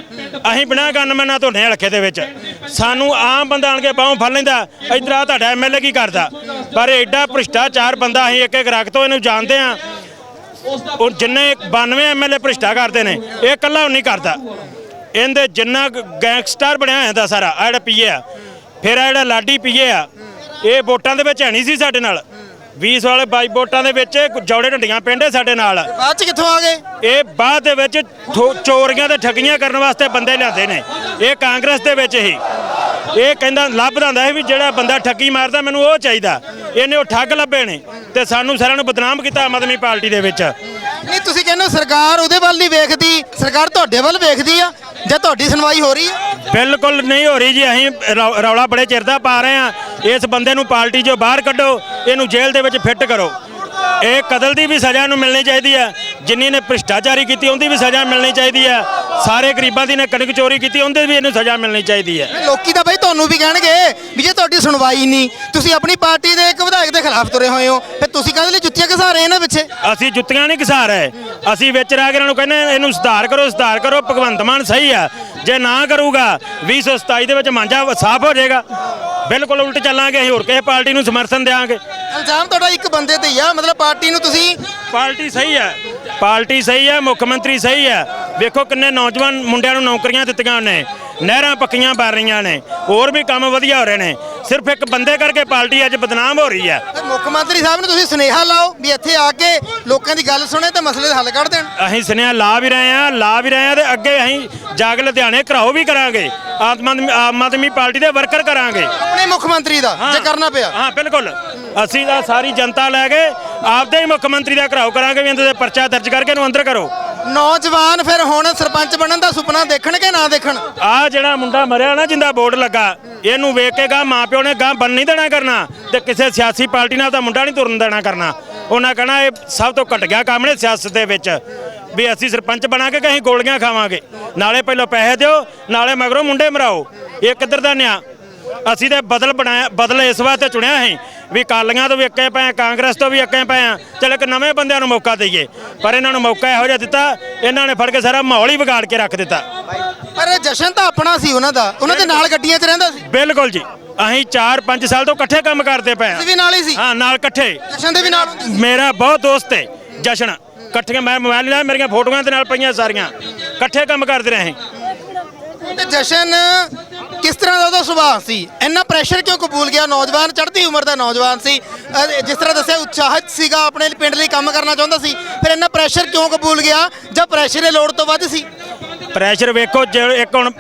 ਅਸੀਂ ਬਿਨਾਂ ਗਨਮੈਨਾਂ ਤੋਂ ਨੇ ਹਲਕੇ ਦੇ ਵਿੱਚ। ਸਾਨੂੰ ਆਮ ਬੰਦਾ ਆਣ ਕੇ ਬਾਹੋਂ ਫੜ ਲੈਂਦਾ। ਇਧਰ ਆ ਤੁਹਾਡਾ ਐਮਐਲਏ ਕੀ ਕਰਦਾ? ਪਰ ਐਡਾ ਭ੍ਰਿਸ਼ਟਾਚਾਰ ਬੰਦਾ ਅਸੀਂ ਇੱਕ ਇੱਕ ਰੱਖ ਤੋਂ ਇਹਨੂੰ ਜਾਣਦੇ ਆ ਉਹ ਜਿੰਨੇ 92 ਐਮਐਲਏ ਭ੍ਰਿਸ਼ਟਾ ਕਰਦੇ ਨੇ, ਇਹ ਇਕੱਲਾ ਉਹ ਨਹੀਂ ਕਰਦਾ। ਇਹਦੇ ਜਿੰਨਾ ਗੈਂਗਸਟਰ ਬਣਿਆ ਹੋਇਆ ਦਾ ਸਾਰਾ ਆ ਜਿਹੜਾ ਪੀਏ ਆ ਫਿਰ ਆ ਜਿਹੜਾ ਲਾਡੀ ਪੀਏ ਆ ਇਹ ਵੋਟਾਂ ਦੇ ਵਿੱਚ ਹੈ ਨਹੀਂ ਸੀ ਸਾਡੇ ਨਾਲ। 20 ਵਾਲੇ 22 ਵੋਟਾਂ ਦੇ ਵਿੱਚ ਜੌੜੇ ਢੰਡੀਆਂ ਪਿੰਡੇ ਸਾਡੇ ਨਾਲ। ਬਾਅਦ 'ਚ ਕਿੱਥੋਂ ਆ ਗਏ? ਇਹ ਬਾਅਦ ਦੇ ਵਿੱਚ ਥੋ- ਚੋਰੀਆਂ ਤੇ ਠੱਗੀਆਂ ਕਰਨ ਵਾਸਤੇ ਬੰਦੇ ਲਿਆਂਦੇ ਨੇ। ਇਹ ਕਾਂਗਰਸ ਦੇ ਵਿੱਚ ਹੀ ਇਹ ਕਹਿੰਦਾ ਲੱਭਦਾ ਹੁੰਦਾ ਸੀ ਵੀ ਜਿਹੜਾ ਬੰਦਾ ਠੱਗੀ ਮਾਰਦਾ ਮੈਨੂੰ ਉਹ ਚਾਹੀਦਾ। ਇਹਨੇ ਉਹ ਠੱਗ ਲੱਭੇ ਨੇ ਤੇ ਸਾਨੂੰ ਸਾਰਿਆਂ ਨੂੰ ਬਦਨਾਮ ਕੀਤਾ ਆਮ ਆਦਮੀ ਪਾਰਟੀ ਦੇ ਵਿੱਚ। ਨਹੀਂ, ਤੁਸੀਂ ਕਹਿੰਦੇ ਹੋ ਸਰਕਾਰ ਉਹਦੇ ਵੱਲ ਨਹੀਂ ਵੇਖਦੀ, ਸਰਕਾਰ ਤੁਹਾਡੇ ਵੱਲ ਵੇਖਦੀ ਆ, ਜਾਂ ਤੁਹਾਡੀ ਸੁਣਵਾਈ ਹੋ ਰਹੀ ਆ? ਬਿਲਕੁਲ ਨਹੀਂ ਹੋ ਰਹੀ ਜੀ, ਅਸੀਂ ਰੌ- ਰੌਲਾ ਬੜੇ ਚਿਰ ਦਾ ਪਾ ਰਹੇ ਆ ਇਸ ਬੰਦੇ ਨੂੰ ਪਾਰਟੀ 'ਚੋਂ ਬਾਹਰ ਕੱਢੋ, ਇਹਨੂੰ ਜੇਲ੍ਹ ਦੇ ਵਿੱਚ ਫਿੱਟ ਕਰੋ। ਇਹ ਕਤਲ ਦੀ ਵੀ ਸਜ਼ਾ ਨੂੰ ਮਿਲਣੀ ਚਾਹੀਦੀ ਹੈ, ਜਿੰਨੀ ਨੇ ਭ੍ਰਿਸ਼ਟਾਚਾਰੀ ਕੀਤੀ, ਉਹਦੀ ਵੀ ਸਜ਼ਾ ਮਿਲਣੀ ਚਾਹੀਦੀ ਹੈ। ਸਾਰੇ ਗਰੀਬਾਂ ਦੀ ਨੇ ਕਣਕ ਚੋਰੀ ਕੀਤੀ ਉਹਦੇ ਵੀ ਇਹਨੂੰ ਸਜ਼ਾ ਮਿਲਣੀ ਚਾਹੀਦੀ ਹੈ। ਲੋਕੀ ਤਾਂ ਬਈ ਤੁਹਾਨੂੰ ਵੀ ਕਹਿਣਗੇ ਵੀ ਜੇ ਤੁਹਾਡੀ ਸੁਣਵਾਈ ਨਹੀਂ ਤੁਸੀਂ ਆਪਣੀ ਪਾਰਟੀ ਦੇ ਇੱਕ ਵਿਧਾਇਕ ਦੇ ਖਿਲਾਫ ਤੁਰੇ ਹੋਏ ਹੋ ਫਿਰ ਤੁਸੀਂ ਕਾਹਦੇ ਲਈ ਜੁੱਤੀਆਂ ਘਸਾ ਰਹੇ ਇਹਨਾਂ ਪਿੱਛੇ? ਅਸੀਂ ਜੁੱਤੀਆਂ ਨਹੀਂ ਘਸਾ ਰਹੇ। ਅਸੀਂ ਵਿੱਚ ਰਹਿ ਕੇ ਇਹਨਾਂ ਨੂੰ ਕਹਿੰਦੇ ਇਹਨੂੰ ਸੁਧਾਰ ਕਰੋ ਸੁਧਾਰ ਕਰੋ ਭਗਵੰਤ ਮਾਨ ਸਹੀ ਆ। ਜੇ ਨਾ ਕਰੂਗਾ 2027 ਦੇ ਵਿੱਚ ਮਾਂਜਾ ਸਾਫ਼ ਹੋ ਜਾਏਗਾ। ਬਿਲਕੁਲ ਉਲਟ ਚੱਲਾਂਗੇ ਅਸੀਂ ਹੋਰ ਕਿਸੇ ਪਾਰਟੀ ਨੂੰ ਸਮਰਥਨ ਦੇਵਾਂਗੇ ਇਲਜ਼ਾਮ ਤੁਹਾਡਾ ਇੱਕ ਬੰਦੇ ਤੇ ਹੀ ਆ ਮਤਲਬ ਪਾਰਟੀ ਨੂੰ ਤੁਸੀਂ ਪਾਰਟੀ ਸਹੀ ਹੈ। ਪਾਰਟੀ ਸਹੀ ਹੈ ਮੁੱਖ ਮੰਤਰੀ ਸਹੀ ਹੈ। ਵੇਖੋ ਕਿੰਨੇ ਨੌਜਵਾਨ ਮੁੰਡਿਆਂ ਨੂੰ ਨੌਕਰੀਆਂ ਦਿੱਤੀਆਂ ਉਹਨੇ ਨਹਿਰਾਂ ਪੱਕੀਆਂ ਬਣ ਰਹੀਆਂ ਨੇ ਹੋਰ ਵੀ ਕੰਮ ਵਧੀਆ ਹੋ ਰਹੇ ਨੇ। ਸਿਰਫ ਇੱਕ ਬੰਦੇ ਕਰਕੇ ਪਾਰਟੀ ਅੱਜ ਬਦਨਾਮ ਹੋ ਰਹੀ ਹੈ। ਮੁੱਖ ਮੰਤਰੀ ਸਾਹਿਬ ਨੂੰ ਤੁਸੀਂ ਸੁਨੇਹਾ ਲਾਓ ਵੀ ਇੱਥੇ ਆ ਕੇ ਲੋਕਾਂ ਦੀ ਗੱਲ ਸੁਣੇ ਤੇ ਮਸਲੇ ਦਾ ਹੱਲ ਕੱਢ ਦੇਣ। ਅਸੀਂ ਸੁਨੇਹਾ ਲਾ ਵੀ ਰਹੇ ਹਾਂ ਲਾ ਵੀ ਰਹੇ ਹਾਂ ਤੇ ਅੱਗੇ ਅਸੀਂ ਜਾ ਕੇ ਲੁਧਿਆਣੇ ਘਰਾਓ ਵੀ ਕਰਾਂਗੇ। ਆਮ ਆਦਮੀ ਪਾਰਟੀ ਦੇ ਵਰਕਰ ਕਰਾਂਗੇ। ਆਪਣੇ ਮੁੱਖ ਮੰਤਰੀ ਦਾ ਜੇ ਕਰਨਾ ਪਿਆ। ਹਾਂ ਬਿਲਕੁਲ। ਅਸੀਂ ਤਾਂ ਸਾਰੀ ਜਨਤਾ ਲੈ ਕੇ ਆਪਦੇ ਹੀ ਮੁੱਖ ਮੰਤਰੀ ਦਾ ਘਰਾਓ ਕਰਾਂਗੇ ਵੀ ਇਹਦੇ ਤੇ ਪਰਚਾ ਦਰਜ ਕਰਕੇ ਇਹਨੂੰ ਅੰਦਰ ਕਰੋ। ਨੌਜਵਾਨ ਫਿਰ ਹੁਣ ਸਰਪੰਚ ਬਣਨ ਦਾ ਸੁਪਨਾ ਦੇਖਣ ਕਿ ਨਾ ਦੇਖਣ? ਆ ਜਿਹੜਾ ਮੁੰਡਾ ਮਰਿਆ ਨਾ ਜਿੰਦਾ ਬੋਰਡ ਲੱਗਾ ਇਹਨੂੰ ਵੇਖ ਕੇ ਗਾ ਮਾਪਿਓ ਨੇ ਗਾਂ ਬਣ ਨਹੀਂ ਦੇਣਾ ਕਰਨਾ ਤੇ ਕਿਸੇ ਸਿਆਸੀ ਪਾਰਟੀ ਨਾਲ ਤਾਂ ਮੁੰਡਾ ਨਹੀਂ ਤੁਰਨ ਦੇਣਾ ਕਰਨਾ। ਉਹਨਾਂ ਕਹਣਾ ਇਹ ਸਭ ਤੋਂ ਘਟ ਗਿਆ ਕੰਮ ਨੇ ਸਿਆਸਤ ਦੇ ਵਿੱਚ ਵੀ ਅਸੀਂ ਸਰਪੰਚ ਬਣਾ ਕੇ ਕਹੀਂ ਗੋਲੀਆਂ ਖਾਵਾਂਗੇ। ਨਾਲੇ ਪਹਿਲਾਂ ਪੈਸੇ ਦਿਓ ਨਾਲੇ ਮਗਰੋਂ ਮੁੰਡੇ ਮਰਾਓ। ਇਹ ਕਿੱਧਰ ਦਾ ਨਿਆ? ਅਸੀਂ ਤੇ ਬਦਲ ਬਣਾਇਆ ਬਦਲ ਇਸ ਵਾਸਤੇ ਚੁਣਿਆ ਸੀ ਵੀ ਕਾਲੀਆਂ ਤੋਂ ਵੀ ਅੱਕੇ ਪਏ ਕਾਂਗਰਸ ਤੋਂ ਵੀ ਅੱਕੇ ਪਏ ਚਲ ਇੱਕ ਨਵੇਂ ਬੰਦਿਆਂ ਨੂੰ ਮੌਕਾ ਦਈਏ। ਪਰ ਇਹਨਾਂ ਨੂੰ ਮੌਕਾ ਇਹੋ ਜਿਹਾ ਦਿੱਤਾ ਇਹਨਾਂ ਨੇ ਫੜ ਕੇ ਸਾਰਾ ਮਾਹੌਲ ਹੀ ਵਿਗਾੜ ਕੇ ਰੱਖ ਦਿੱਤਾ। ਪਰ ਜਸ਼ਨ ਤਾਂ ਆਪਣਾ ਸੀ ਉਹਨਾਂ ਦਾ। ਉਹਨਾਂ ਦੇ ਨਾਲ ਗੱਡੀਆਂ 'ਚ ਰਹਿੰਦਾ ਸੀ। ਬਿਲਕੁਲ ਜੀ। ਅਸੀਂ 4-5 ਸਾਲ ਤੋਂ ਇਕੱਠੇ ਕੰਮ ਕਰਦੇ ਪਏ ਤੁਸੀਂ ਆ ਵੀ ਨਾਲ ਹੀ ਸੀ? ਹਾਂ ਨਾਲ ਇਕੱਠੇ। ਜਸ਼ਨ ਦੇ ਵੀ ਨਾਲ ਮੇਰਾ ਬਹੁਤ ਦੋਸਤ ਹੈ ਜਸ਼ਨ। ਇਕੱਠੀਆਂ ਮੈਂ ਮੋਬਾਈਲ ਲਿਆ ਮੇਰੀਆਂ ਫੋਟੋਆਂ ਦੇ ਨਾਲ ਪਈਆਂ ਸਾਰੀਆਂ। ਇਕੱਠੇ ਕੰਮ ਕਰਦੇ ਰਹੇ ਤੇ ਜਸ਼ਨ ਕਿਸ ਤਰ੍ਹਾਂ ਦਾ ਉਹਦਾ ਸੁਭਾਅ ਸੀ? ਇੰਨਾ ਪ੍ਰੈਸ਼ਰ ਕਿਉਂ ਕਬੂਲ ਗਿਆ? ਨੌਜਵਾਨ, ਚੜ੍ਹਦੀ ਉਮਰ ਦਾ ਨੌਜਵਾਨ ਸੀ। ਅਹ ਜਿਸ ਤਰ੍ਹਾਂ ਦੱਸਿਆ, ਉਤਸ਼ਾਹਿਤ ਸੀਗਾ, ਆਪਣੇ ਪਿੰਡ ਲਈ ਕੰਮ ਕਰਨਾ ਚਾਹੁੰਦਾ ਸੀ। ਫਿਰ ਇੰਨਾ ਪ੍ਰੈਸ਼ਰ ਕਿਉਂ ਕਬੂਲ ਗਿਆ? ਜਦ ਪ੍ਰੈਸ਼ਰ ਇਹ ਲੋੜ ਤੋਂ ਵੱਧ ਸੀ? ਪ੍ਰੈਸ਼ਰ ਵੇਖੋ, ਜੇ ਇੱਕ ਹੁਣ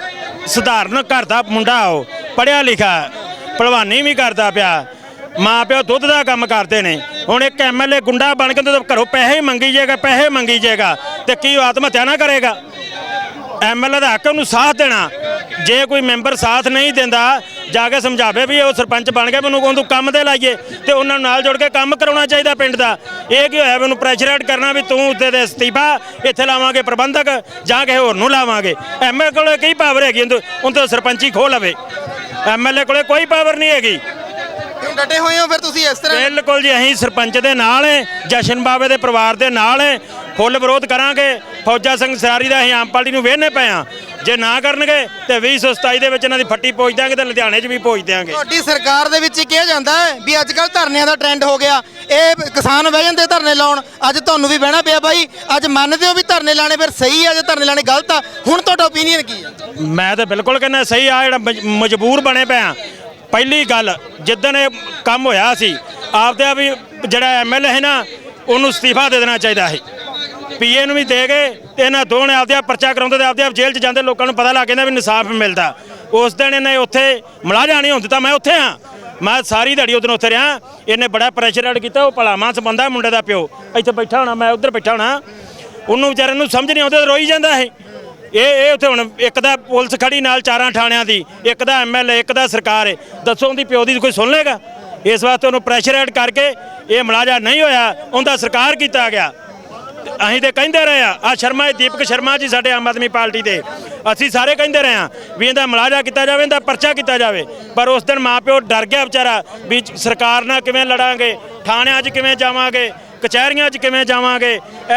ਸਧਾਰਨ ਘਰ ਦਾ ਮੁੰਡਾ ਉਹ ਪੜਿਆ ਲਿਖਾ ਭਲਵਾਨੀ ਵੀ ਕਰਦਾ ਪਿਆ। ਮਾਂ ਪਿਓ ਦੁੱਧ ਦਾ ਕੰਮ ਕਰਦੇ ਨੇ। ਹੁਣ ਇੱਕ ਐਮਐਲਏ ਗੁੰਡਾ ਬਣ ਕੇ ਤੇ ਘਰੋਂ ਪੈਸੇ ਹੀ ਮੰਗੀ ਜਾਏਗਾ, ਪੈਸੇ ਮੰਗੀ ਜਾਏਗਾ ਤੇ ਕੀ ਉਹ ਆਤਮ ਹੱਤਿਆ ਨਾ ਕਰੇਗਾ? ਐਮਐਲਏ ਦਾ ਹੱਕ ਉਹਨੂੰ ਸਾਥ ਦੇਣਾ। ਜੇ ਕੋਈ ਮੈਂਬਰ ਸਾਥ ਨਹੀਂ ਦਿੰਦਾ ਜਾ ਕੇ ਸਮਝਾਵੇ ਵੀ ਉਹ ਸਰਪੰਚ ਬਣ ਗਿਆ ਮੈਨੂੰ ਉਹਨੂੰ ਕੰਮ ਤੇ ਲਾਈਏ ਤੇ ਉਹਨਾਂ ਨਾਲ ਜੁੜ ਕੇ ਕੰਮ ਕਰਾਉਣਾ ਚਾਹੀਦਾ ਪਿੰਡ ਦਾ। ਇਹ ਕੀ ਹੋਇਆ ਮੈਨੂੰ ਪ੍ਰੈਸ਼ਰ ਕਰਨਾ ਵੀ ਤੂੰ ਉੱਤੇ ਦੇ ਅਸਤੀਫਾ ਇੱਥੇ ਲਾਵਾਂਗੇ ਪ੍ਰਬੰਧਕ ਜਾਂ ਕਿਸੇ ਹੋਰ ਨੂੰ ਲਾਵਾਂਗੇ। ਐਮਐਲਏ ਕੋਲੇ ਕੀ ਪਾਵਰ ਹੈਗੀ ਉਹਨੂੰ ਤਾਂ ਸਰਪੰਚੀ ਖੋਹ ਲਵੇ। ਐਮਐਲਏ ਕੋਲੇ ਕੋਈ ਪਾਵਰ ਨਹੀਂ ਹੈਗੀ। ਡਟੇ ਹੋਏ ਹੋ ਫਿਰ ਤੁਸੀਂ ਇਸ ਤਰ੍ਹਾਂ? ਬਿਲਕੁਲ ਜੀ ਅਸੀਂ ਸਰਪੰਚ ਦੇ ਨਾਲ ਹੈ ਜਸ਼ਨ ਬਾਵੇ ਦੇ ਪਰਿਵਾਰ ਦੇ ਨਾਲ ਹੈ। ਫੁੱਲ ਵਿਰੋਧ ਕਰਾਂਗੇ। ਫੌਜਾ ਸਿੰਘ ਸਰਾਰੀ ਦਾ ਅਸੀਂ ਆਮ ਪਾਰਟੀ ਨੂੰ ਵੇਹਨੇ ਪਏ ਹਾਂ। ਜੇ ਨਾ ਕਰਨਗੇ ਤੇ 2027 ਦੇ ਵਿੱਚ ਇਹਨਾਂ ਦੀ ਫੱਟੀ ਪੋਜ ਦਾਂਗੇ ਤੇ ਲੁਧਿਆਣੇ 'ਚ ਵੀ ਪੋਜ ਦਿਆਂਗੇ। ਤੁਹਾਡੀ ਸਰਕਾਰ ਦੇ ਵਿੱਚ ਕਿਹਾ ਜਾਂਦਾ ਹੈ ਵੀ ਅੱਜ ਕੱਲ ਧਰਨਿਆਂ ਦਾ ਟ੍ਰੈਂਡ ਹੋ ਗਿਆ। ਇਹ ਕਿਸਾਨ ਬਹਿ ਜਾਂਦੇ ਧਰਨੇ ਲਾਉਣ। ਅੱਜ ਤੁਹਾਨੂੰ ਵੀ ਬਹਿਣਾ ਪਿਆ ਬਾਈ। ਅੱਜ ਮੰਨਦੇ ਹੋ ਵੀ ਧਰਨੇ ਲਾਣੇ ਫਿਰ ਸਹੀ ਆ ਜਾਂ ਧਰਨੇ ਲਾਣੇ ਗਲਤ ਆ? ਹੁਣ ਤੁਹਾਡਾ ਓਪੀਨੀਅਨ ਕੀ ਹੈ ਮੈਂ ਤਾਂ ਬਿਲਕੁਲ ਕਹਿੰਦਾ ਸਹੀ ਆ ਜਿਹੜਾ ਮਜ- ਮਜਬੂਰ ਬਣੇ ਪਏ ਆ। ਪਹਿਲੀ ਗੱਲ ਜਿੱਦਣ ਇਹ ਕੰਮ ਹੋਇਆ ਸੀ ਆਪਦੇ ਆ ਵੀ ਜਿਹੜਾ ਐਮਐਲਏ ਹੈ ਨਾ ਉਹਨੂੰ ਅਸਤੀਫਾ ਦੇ ਦੇਣਾ ਚਾਹੀਦਾ ਸੀ। ਪੀਏ ਨੂੰ ਵੀ ਦੇ ਗਏ ਤੇ ਇਹਨਾਂ ਦੋਵੇਂ ਆਪਦੇ ਆਪ ਪਰਚਾ ਕਰਾਉਂਦੇ ਤੇ ਆਪਦੇ ਆਪ ਜੇਲ੍ਹ 'ਚ ਜਾਂਦੇ, ਲੋਕਾਂ ਨੂੰ ਪਤਾ ਲੱਗ ਜਾਂਦਾ ਵੀ ਇਨਸਾਫ ਮਿਲਦਾ। ਉਸ ਦਿਨ ਇਹਨੇ ਉੱਥੇ ਮਲਾਜਾ ਨਹੀਂ ਹੁੰਦੀ ਤਾਂ ਮੈਂ ਉੱਥੇ ਆ ਮੈਂ ਸਾਰੀ ਦਿਹਾੜੀ ਉਦੋਂ ਉੱਥੇ ਰਿਹਾ। ਇਹਨੇ ਬੜਾ ਪ੍ਰੈਸ਼ਰ ਐਡ ਕੀਤਾ, ਉਹ ਭਲਾਵਾਂ ਸੰਬੰਧਾ ਮੁੰਡੇ ਦਾ ਪਿਓ। ਇੱਥੇ ਬੈਠਾ ਹੋਣਾ, ਮੈਂ ਉੱਧਰ ਬੈਠਾ ਹੋਣਾ। ਉਹਨੂੰ ਵਿਚਾਰੇ ਨੂੰ ਸਮਝ ਨਹੀਂ ਆਉਂਦੀ ਰੋਈ ਜਾਂਦਾ ਇਹ। ਇਹ ਇਹ ਉੱਥੇ ਹੁਣ ਇੱਕ ਦਾ ਪੁਲਿਸ ਖੜੀ ਨਾਲ ਚਾਰਾਂ ਥਾਣਿਆਂ ਦੀ, ਇੱਕ ਦਾ ਐਮਐਲਏ ਇੱਕ ਦਾ ਸਰਕਾਰ ਹੈ ਦੱਸੋ ਉਹਦੀ ਪਿਓ ਦੀ ਕੋਈ ਸੁਣ ਲੇਗਾ ਇਸ ਵਾਸਤੇ ਉਹਨੂੰ ਪ੍ਰੈਸ਼ਰ ਐਡ ਕਰਕੇ ਇਹ ਮਲਾਜਾ ਨਹੀਂ ਹੋਇਆ, ਉਹਦਾ ਸਰਕਾਰ ਕੀਤਾ ਗਿਆ। ਅਸੀਂ ਤੇ ਕਹਿੰਦੇ ਰਹੇ ਆ ਆ ਸ਼ਰਮਾ ਦੀਪਕ ਸ਼ਰਮਾ ਜੀ ਸਾਡੇ ਆਮ ਆਦਮੀ ਪਾਰਟੀ ਦੇ। ਅਸੀਂ ਸਾਰੇ ਕਹਿੰਦੇ ਰਹੇ ਆ ਵੀ ਇਹਦਾ ਮਲਾਜਾ ਕੀਤਾ ਜਾਵੇ ਇਹਦਾ ਪਰਚਾ ਕੀਤਾ ਜਾਵੇ। ਪਰ ਉਸ ਦਿਨ ਮਾਪਿਓ ਡਰ ਗਿਆ ਵਿਚਾਰਾ ਵੀ ਸਰਕਾਰ ਨਾਲ ਕਿਵੇਂ ਲੜਾਂਗੇ ਥਾਣਿਆਂ 'ਚ ਕਿਵੇਂ ਜਾਵਾਂਗੇ ਕਚਹਿਰੀਆਂ 'ਚ ਕਿਵੇਂ ਜਾਵਾਂਗੇ।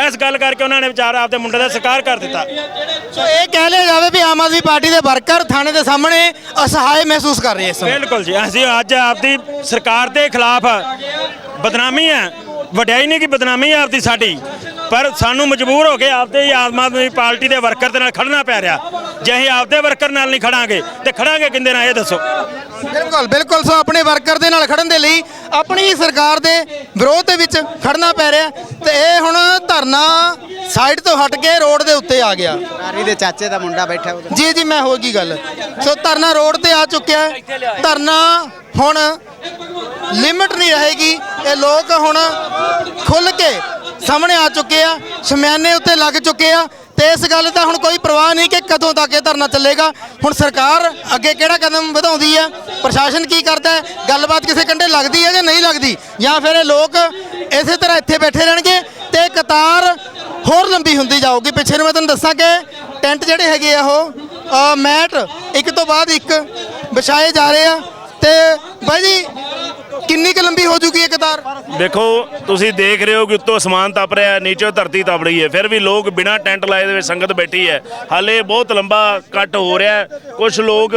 ਇਸ ਗੱਲ ਕਰਕੇ ਉਹਨਾਂ ਨੇ ਵਿਚਾਰਾ ਆਪਦੇ ਮੁੰਡੇ ਦਾ ਸਰਕਾਰ ਕਰ ਦਿੱਤਾ। ਸੋ ਇਹ ਕਹਿ ਲਿਆ ਜਾਵੇ ਵੀ ਆਮ ਆਦਮੀ ਪਾਰਟੀ ਦੇ ਵਰਕਰ ਥਾਣੇ ਦੇ ਸਾਹਮਣੇ ਅਸਹਾਏ ਮਹਿਸੂਸ ਕਰ ਰਹੇ ਇਸ ਸਮੇਂ। ਬਿਲਕੁਲ ਜੀ ਅਸੀਂ ਅੱਜ ਆਪਦੀ ਸਰਕਾਰ ਦੇ ਖਿਲਾਫ ਬਦਨਾਮੀ ਹੈ ਵਡਿਆਈ ਨਹੀਂ ਕਿ ਬਦਨਾਮੀ ਹੈ ਆਪਦੀ ਸਾਡੀ। ਪਰ ਸਾਨੂੰ ਮਜਬੂਰ ਹੋ ਕੇ ਆਪਦੇ ਹੀ ਆਮ ਆਦਮੀ ਪਾਰਟੀ ਦੇ ਵਰਕਰ ਦੇ ਨਾਲ ਖੜਨਾ ਪੈ ਰਿਹਾ। ਜੇ ਅਸੀਂ ਆਪਦੇ ਵਰਕਰ ਨਾਲ ਨਹੀਂ ਖੜਾਂਗੇ ਤੇ ਖੜਾਂਗੇ ਕਿੰਦੇ ਨਾਲ ਇਹ ਦੱਸੋ? ਬਿਲਕੁਲ ਬਿਲਕੁਲ ਸੋ ਆਪਣੇ ਵਰਕਰ ਦੇ ਨਾਲ ਖੜਨ ਦੇ ਲਈ ਆਪਣੀ ਹੀ ਸਰਕਾਰ ਦੇ ਵਿਰੋਧ ਦੇ ਵਿੱਚ ਖੜਨਾ ਪੈ ਰਿਹਾ। ਤੇ ਇਹ ਹੁਣ ਧਰਨਾ ਸਾਈਡ ਤੋਂ ਹਟ ਕੇ ਰੋਡ ਦੇ ਉੱਤੇ ਆ ਗਿਆ। ਰਾਰੀ ਦੇ ਚਾਚੇ ਦਾ ਮੁੰਡਾ ਬੈਠਾ ਉਹਦੇ ਜੀ ਜੀ ਮੈਂ ਹੋ ਗਈ ਗੱਲ। ਸੋ ਧਰਨਾ ਰੋਡ ਤੇ ਆ ਚੁੱਕਿਆ ਹੈ। ਧਰਨਾ ਹੁਣ ਲਿਮਟ ਨਹੀਂ ਰਹੇਗੀ। ਇਹ ਲੋਕ ਹੁਣ ਖੁੱਲ ਕੇ ਸਾਹਮਣੇ ਆ ਚੁੱਕੇ ਆ, ਸ਼ਮਿਆਨੇ ਉੱਤੇ ਲੱਗ ਚੁੱਕੇ ਆ ਤੇ ਇਸ ਗੱਲ ਦਾ ਹੁਣ ਕੋਈ ਪ੍ਰਵਾਹ ਨਹੀਂ ਕਿ ਕਦੋਂ ਤੱਕ ਇਹ ਧਰਨਾ ਚੱਲੇਗਾ। ਹੁਣ ਸਰਕਾਰ ਅੱਗੇ ਕਿਹੜਾ ਕਦਮ ਵਧਾਉਂਦੀ ਹੈ ਪ੍ਰਸ਼ਾਸਨ ਕੀ ਕਰਦਾ ਹੈ? ਗੱਲਬਾਤ ਕਿਸੇ ਕੰਢੇ ਲੱਗਦੀ ਹੈ ਜਾਂ ਨਹੀਂ ਲੱਗਦੀ? ਜਾਂ ਫਿਰ ਇਹ ਲੋਕ ਇਸੇ ਤਰ੍ਹਾਂ ਇੱਥੇ ਬੈਠੇ ਰਹਿਣਗੇ ਤੇ ਕਤਾਰ ਹੋਰ ਲੰਬੀ ਹੁੰਦੀ ਜਾਊਗੀ। ਪਿੱਛੇ ਨੂੰ ਮੈਂ ਤੁਹਾਨੂੰ ਦੱਸਾਂ ਕਿ ਟੈਂਟ ਜਿਹੜੇ ਹੈਗੇ ਆ ਉਹ ਮੈਟ ਇੱਕ ਤੋਂ ਬਾਅਦ ਇੱਕ ਵਿਛਾਏ ਜਾ ਰਹੇ ਆ ਤੇ ਬਾਈ ਜੀ ਕਿੰਨੀ ਕੁ ਲੰਬੀ ਹੋ ਜੂਗੀ ਇਹ ਕਤਾਰ? ਦੇਖੋ ਤੁਸੀਂ ਦੇਖ ਰਹੇ ਹੋ ਕਿ ਉੱਤੋਂ ਅਸਮਾਨ ਤਪ ਰਿਹਾ ਹੈ ਨੀਚੇ ਧਰਤੀ ਤਪ ਰਹੀ ਹੈ। ਫਿਰ ਵੀ ਲੋਕ ਬਿਨਾਂ ਟੈਂਟ ਲਾਏ ਦੇ ਵਿੱਚ ਸੰਗਤ ਬੈਠੀ ਹੈ। ਹਾਲੇ ਬਹੁਤ ਲੰਬਾ ਕੱਟ ਹੋ ਰਿਹਾ ਹੈ। ਕੁਝ ਲੋਕ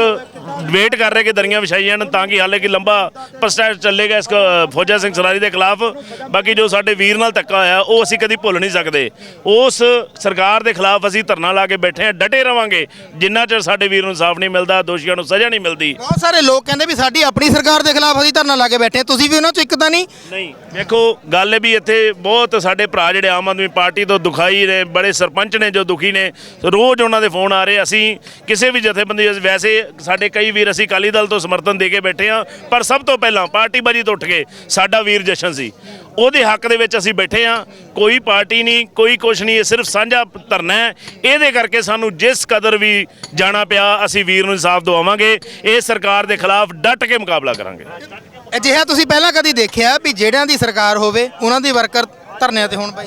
ਵੇਟ ਕਰ ਰਹੇ ਕਿ ਦਰੀਆਂ ਵਿਛਾਈ ਜਾਣ ਤਾਂ ਕਿ ਹਾਲੇ ਕਿ ਲੰਬਾ ਪ੍ਰੋਸੈਸ ਚੱਲੇਗਾ ਇਸ ਕ- ਫੌਜਾ ਸਿੰਘ ਸਰਾਰੀ ਦੇ ਖਿਲਾਫ। ਬਾਕੀ ਜੋ ਸਾਡੇ ਵੀਰ ਨਾਲ ਧੱਕਾ ਹੋਇਆ ਉਹ ਅਸੀਂ ਕਦੀ ਭੁੱਲ ਨਹੀਂ ਸਕਦੇ। ਉਸ ਸਰਕਾਰ ਦੇ ਖਿਲਾਫ ਅਸੀਂ ਧਰਨਾ ਲਾ ਕੇ ਬੈਠੇ ਹਾਂ ਡਟੇ ਰਵਾਂਗੇ। ਜਿੰਨਾ ਚਿਰ ਸਾਡੇ ਵੀਰ ਨੂੰ ਇਨਸਾਫ ਨਹੀਂ ਮਿਲਦਾ ਦੋਸ਼ੀਆਂ ਨੂੰ ਸਜ਼ਾ ਨਹੀਂ ਮਿਲਦੀ। ਬਹੁਤ ਸਾਰੇ ਲੋਕ ਕਹਿੰਦੇ ਵੀ ਸਾਡੀ ਆਪਣੀ ਸਰਕਾਰ ਦੇ ਖਿਲਾਫ ਅਸੀਂ ਧਰਨਾ ਲਾ ਕੇ ਬੈਠੇ ਹਾਂ ਤੁਸੀਂ ਵੀ ਉਹਨਾਂ ਚੋਂ ਇੱਕ ਤਾਂ ਨਹੀਂ? ਨਹੀਂ, ਦੇਖੋ, ਗੱਲ ਵੀ ਇੱਥੇ ਬਹੁਤ ਸਾਡੇ ਭਰਾ ਜਿਹੜੇ ਆਮ ਆਦਮੀ ਪਾਰਟੀ ਤੋਂ ਦੁਖਾਈ ਨੇ, ਬੜੇ ਸਰਪੰਚ ਨੇ ਜੋ ਦੁਖੀ ਨੇ, ਰੋਜ਼ ਉਹਨਾਂ ਦੇ ਫੋਨ ਆ ਰਹੇ, ਅਸੀਂ ਕਿਸੇ ਵੀ ਜਥੇਬੰਦੀ ਵੈਸੇ ਸਾਡੇ ਕਈ ਵੀਰ ਅਸੀਂ ਅਕਾਲੀ ਦਲ ਤੋਂ ਸਮਰਥਨ ਦੇ ਕੇ ਬੈਠੇ ਹਾਂ, ਪਰ ਸਭ ਤੋਂ ਪਹਿਲਾਂ ਪਾਰਟੀ ਬਾਜੀ ਤੋਂ ਉੱਠ ਕੇ ਸਾਡਾ ਵੀਰ ਜਸ਼ਨ ਸੀ। ਉਹਦੇ ਹੱਕ ਦੇ ਵਿੱਚ ਅਸੀਂ ਬੈਠੇ ਹਾਂ, ਕੋਈ ਪਾਰਟੀ ਨਹੀਂ, ਕੋਈ ਕੁਛ ਨਹੀਂ, ਇਹ ਸਿਰਫ ਸਾਂਝਾ ਧਰਨਾ ਹੈ। ਇਹਦੇ ਕਰਕੇ ਸਾਨੂੰ ਜਿਸ ਕਦਰ ਵੀ ਜਾਣਾ ਪਿਆ, ਅਸੀਂ ਵੀਰ ਨੂੰ ਇਨਸਾਫ ਦਵਾਵਾਂਗੇ, ਇਹ ਸਰਕਾਰ ਦੇ ਖਿਲਾਫ ਡਟ ਕੇ ਮੁਕਾਬਲਾ ਕਰਾਂਗੇ। ਅਜਿਹਾ ਤੁਸੀਂ ਪਹਿਲਾਂ ਕਦੀ ਦੇਖਿਆ ਵੀ ਜਿਹੜਿਆਂ ਦੀ ਸਰਕਾਰ ਹੋਵੇ, ਉਹਨਾਂ ਦੀ ਵਰਕਰ ਧਰਨਿਆਂ ਤੇ ਹੋਣ ਬਾਈ?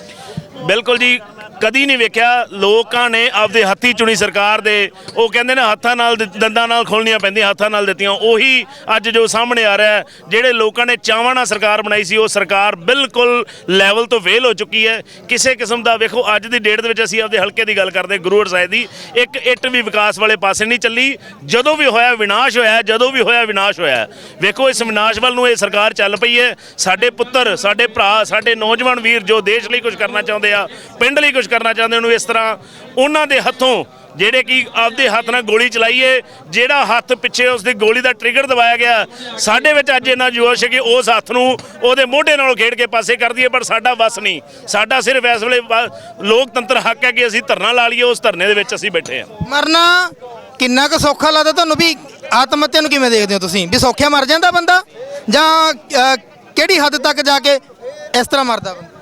ਬਿਲਕੁਲ ਜੀ ਕਦੀ ਨਹੀਂ ਵੇਖਿਆ। ਲੋਕਾਂ ਨੇ ਆਪਦੇ ਹੱਥੀ ਚੁਣੀ ਸਰਕਾਰ ਦੇ। ਉਹ ਕਹਿੰਦੇ ਨੇ ਹੱਥਾਂ ਨਾਲ ਦੰਦਾਂ ਨਾਲ ਖੋਲਣੀਆਂ ਪੈਂਦੀਆਂ, ਹੱਥਾਂ ਨਾਲ ਦਿੱਤੀਆਂ। ਉਹੀ ਅੱਜ ਜੋ ਸਾਹਮਣੇ ਆ ਰਿਹਾ ਜਿਹੜੇ ਲੋਕਾਂ ਨੇ ਚਾਵਾਂ ਨਾਲ ਸਰਕਾਰ ਬਣਾਈ ਸੀ, ਉਹ ਸਰਕਾਰ ਬਿਲਕੁਲ ਲੈਵਲ ਤੋਂ ਫੇਲ ਹੋ ਚੁੱਕੀ ਹੈ। ਕਿਸੇ ਕਿਸਮ ਦਾ ਵੇਖੋ, ਅੱਜ ਦੀ ਡੇਟ ਦੇ ਵਿੱਚ ਅਸੀਂ ਆਪਦੇ ਹਲਕੇ ਦੀ ਗੱਲ ਕਰਦੇ ਗੁਰੂਵਰ ਸਾਹਿਬ ਦੀ। ਇੱਕ ਇੱਟ ਵੀ ਵਿਕਾਸ ਵਾਲੇ ਪਾਸੇ ਨਹੀਂ ਚੱਲੀ। ਜਦੋਂ ਵੀ ਹੋਇਆ ਵਿਨਾਸ਼ ਹੋਇਆ, ਜਦੋਂ ਵੀ ਹੋਇਆ ਵਿਨਾਸ਼ ਹੋਇਆ। ਵੇਖੋ, ਇਸ ਵਿਨਾਸ਼ ਵੱਲ ਨੂੰ ਇਹ ਸਰਕਾਰ ਚੱਲ ਪਈ ਹੈ। ਸਾਡੇ ਪੁੱਤਰ, ਸਾਡੇ ਭਰਾ, ਸਾਡੇ ਨੌਜਵਾਨ ਵੀਰ ਜੋ ਦੇਸ਼ ਲਈ ਕੁਝ ਕਰਨਾ ਚਾਹੁੰਦੇ ਆ, ਪਿੰਡ ਲਈ ਕੁਝ ਕਰਨਾ ਚਾਹੁੰਦੇ ਉਹਨੂੰ ਇਸ ਤਰ੍ਹਾਂ। ਉਹਨਾਂ ਦੇ ਹੱਥੋਂ ਜਿਹੜੇ ਕਿ ਆਪਦੇ ਹੱਥ ਨਾਲ ਗੋਲੀ ਚਲਾਈਏ, ਜਿਹੜਾ ਹੱਥ ਪਿੱਛੇ ਉਸ ਦੀ ਗੋਲੀ ਦਾ ਟ੍ਰਿਗਰ ਦਬਾਇਆ ਗਿਆ, ਸਾਡੇ ਵਿੱਚ ਅੱਜ ਇੰਨਾ ਜੋਸ਼ ਹੈ ਕਿ ਉਸ ਹੱਥ ਨੂੰ ਉਹਦੇ ਮੋਢੇ ਨਾਲ ਖੇਡ ਕੇ ਪਾਸੇ ਕਰ ਦਈਏ, ਪਰ ਸਾਡਾ ਵਸ ਨਹੀਂ। ਸਾਡਾ ਸਿਰਫ ਇਸ ਵੇਲੇ ਲੋਕਤੰਤਰ ਹੱਕ ਹੈ ਕਿ ਅਸੀਂ ਧਰਨਾ ਲਾ ਲਈਏ, ਉਸ ਧਰਨੇ ਦੇ ਵਿੱਚ ਅਸੀਂ ਬੈਠੇ ਹਾਂ। ਮਰਨਾ ਕਿੰਨਾ ਕੁ ਸੌਖਾ ਲੱਗਦਾ ਤੁਹਾਨੂੰ ਵੀ ਆਤਮ ਹੱਤਿਆ ਨੂੰ ਕਿਵੇਂ ਦੇਖਦੇ ਹੋ ਤੁਸੀਂ? ਵੀ ਸੌਖਿਆ ਮਰ ਜਾਂਦਾ ਬੰਦਾ ਜਾਂ ਕਿਹੜੀ ਹੱਦ ਤੱਕ ਜਾ ਕੇ ਇਸ ਤਰ੍ਹਾਂ ਮਰਦਾ ਬੰਦਾ?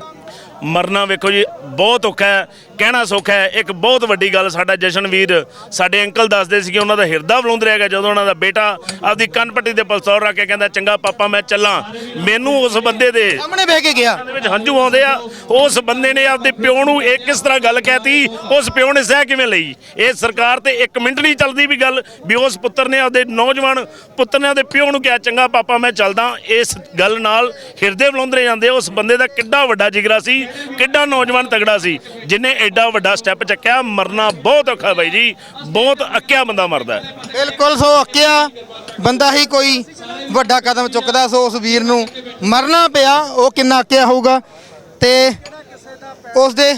ਮਰਨਾ ਵੇਖੋ ਜੀ ਬਹੁਤ ਔਖਾ ਹੈ। ਕਹਿਣਾ ਸੌਖਾ ਹੈ ਇੱਕ ਬਹੁਤ ਵੱਡੀ ਗੱਲ ਸਾਡਾ ਜਸ਼ਨਵੀਰ ਸਾਡੇ ਅੰਕਲ ਦੱਸਦੇ ਸੀ ਕਿ ਉਹਨਾਂ ਦਾ ਹਿਰਦਾ ਬਲੁੰਦ ਰਿਹਾ ਜਦੋਂ ਉਹਨਾਂ ਦਾ ਬੇਟਾ ਆਪਦੀ ਕੰਨ ਪੱਟੀ ਤੇ ਪਲਸੌਰ ਰੱਖ ਕੇ ਕਹਿੰਦਾ ਚੰਗਾ ਪਾਪਾ ਮੈਂ ਚੱਲਾਂ। ਮੈਨੂੰ ਉਸ ਬੰਦੇ ਦੇ ਸਾਹਮਣੇ ਬਹਿ ਕੇ ਗਿਆ। ਦੇ ਵਿੱਚ ਹੰਝੂ ਆਉਂਦੇ ਆ। ਉਸ ਬੰਦੇ ਨੇ ਆਪਦੇ ਪਿਓ ਨੂੰ ਇਹ ਕਿਸ ਤਰ੍ਹਾਂ ਗੱਲ ਕਹਿਤੀ? ਉਸ ਪਿਓ ਨੇ ਸਹਿ ਕਿਵੇਂ ਲਈ? ਇਹ ਸਰਕਾਰ ਤੇ 1 ਮਿੰਟ ਨਹੀਂ ਚੱਲਦੀ ਵੀ ਗੱਲ ਵੀ ਉਸ ਪੁੱਤਰ ਨੇ ਆਪਦੇ ਨੌਜਵਾਨ ਪੁੱਤਰ ਨੇ ਆਪਦੇ ਪਿਓ ਨੂੰ ਕਿਹਾ ਚੰਗਾ ਪਾਪਾ ਮੈਂ ਚੱਲਦਾ। ਇਸ ਗੱਲ ਨਾਲ ਹਿਰਦੇ ਬਲੁੰਦਰੇ ਜਾਂਦੇ ਉਸ ਬੰਦੇ ਦਾ ਕਿੱਡਾ ਵੱਡਾ ਜਿਗਰਾ ਸੀ ਕਿੱਡਾ ਨੌਜਵਾਨ ਤਗੜਾ ਸੀ ਜਿਨੇ ਐਡਾ ਵੱਡਾ ਸਟੈਪ ਚੱਕਿਆ, ਮਰਨਾ ਬਹੁਤ ਔਖਾ ਬਾਈ ਜੀ, ਬਹੁਤ ਅੱਕਿਆ ਬੰਦਾ ਮਰਦਾ ਹੈ। ਬਿਲਕੁਲ ਸੋ ਅੱਕਿਆ, ਬੰਦਾ ਹੀ ਕੋਈ ਵੱਡਾ ਕਦਮ ਚੁੱਕਦਾ, ਸੋ ਉਸ ਵੀਰ ਨੂੰ ਮਰਨਾ ਪਿਆ, ਉਹ ਕਿੰਨਾ ਅੱਕਿਆ ਹੋਊਗਾ, ਤੇ ਉਸ ਦੇ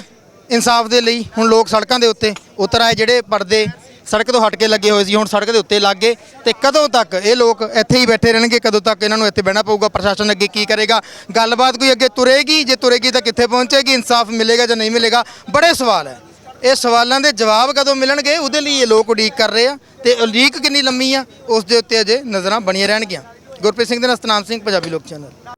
ਇਨਸਾਫ ਦੇ ਲਈ ਹੁਣ ਲੋਕ ਸੜਕਾਂ ਦੇ ਉੱਤੇ ਉਤਰ ਆਏ, ਜਿਹੜੇ ਪਰਦੇ ਸੜਕ ਤੋਂ ਹਟ ਕੇ ਲੱਗੇ ਹੋਏ ਸੀ, ਹੁਣ ਸੜਕ ਦੇ ਉੱਤੇ ਲੱਗ ਗਏ ਤੇ ਕਦੋਂ ਤੱਕ ਇਹ ਲੋਕ ਇੱਥੇ ਹੀ ਬੈਠੇ ਰਹਿਣਗੇ, ਕਦੋਂ ਤੱਕ ਇਹਨਾਂ ਨੂੰ ਇੱਥੇ ਬਹਿਣਾ ਪਊਗਾ, ਪ੍ਰਸ਼ਾਸਨ ਅੱਗੇ ਕੀ ਕਰੇਗਾ? ਗੱਲਬਾਤ ਕੋਈ ਅੱਗੇ ਤੁਰੇਗੀ? ਜੇ ਤੁਰੇਗੀ ਤਾਂ ਕਿੱਥੇ ਪਹੁੰਚੇਗੀ? ਇਨਸਾਫ ਮਿਲੇਗਾ ਜਾਂ ਨਹੀਂ ਮਿਲੇਗਾ? ਬੜੇ ਸਵਾਲ ਹੈ। ਇਹ ਸਵਾਲਾਂ ਦੇ ਜਵਾਬ ਕਦੋਂ ਮਿਲਣਗੇ? ਉਹਦੇ ਲਈ ਇਹ ਲੋਕ ਉਡੀਕ ਕਰ ਰਹੇ ਆ ਤੇ ਉਡੀਕ ਕਿੰਨੀ ਲੰਮੀ ਆ? ਉਸ ਦੇ ਉੱਤੇ ਅਜੇ ਨਜ਼ਰਾਂ ਬਣੀਆਂ ਰਹਿਣਗੀਆਂ। ਗੁਰਪ੍ਰੀਤ ਸਿੰਘ ਦੇ ਨਾਲ ਸਤਨਾਮ ਸਿੰਘ, ਪੰਜਾਬੀ ਲੋਕ ਚੈਨਲ।